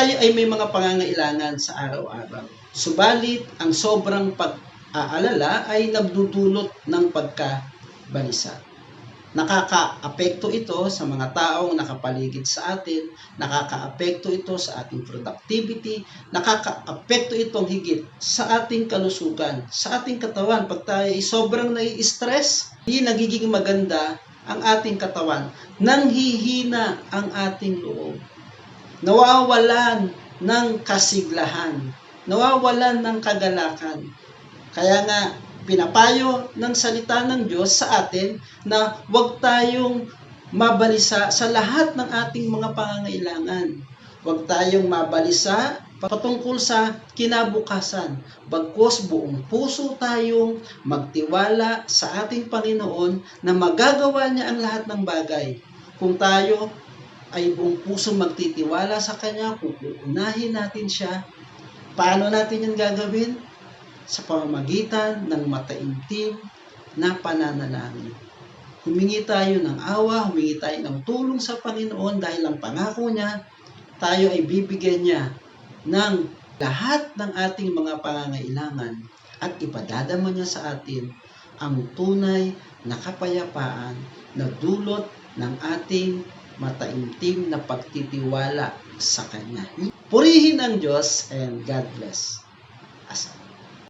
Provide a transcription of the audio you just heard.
tayo ay may mga pangangailangan sa araw-araw. Subalit, ang sobrang pag-aalala ay nagdudulot ng pagkabalisa. Nakaka-apekto ito sa mga taong nakapaligid sa atin, nakaka-apekto ito sa ating productivity, nakaka-apekto itong higit sa ating kalusugan, sa ating katawan. Pag tayo ay sobrang nai-stress, hindi nagiging maganda ang ating katawan. Nanghihina ang ating loob. Nawawalan ng kasiglahan. Nawawalan ng kagalakan. Kaya nga, pinapayo ng salita ng Diyos sa atin na huwag tayong mabalisa sa lahat ng ating mga pangangailangan. Huwag tayong mabalisa patungkol sa kinabukasan. Bagkos buong puso tayong magtiwala sa ating Panginoon na magagawa niya ang lahat ng bagay. Kung tayo ay buong puso magtitiwala sa Kanya, kung uunahin natin siya, paano natin yan gagawin? Sa pamamagitan ng mataimtim na pananalangin. Humingi tayo ng awa, humingi tayo ng tulong sa Panginoon dahil ang pangako niya, tayo ay bibigyan niya ng lahat ng ating mga pangangailangan at ipadadama niya sa atin ang tunay na kapayapaan na dulot ng ating mataimtim na pagtitiwala sa Kanya. Purihin ang Diyos and God bless. Asa.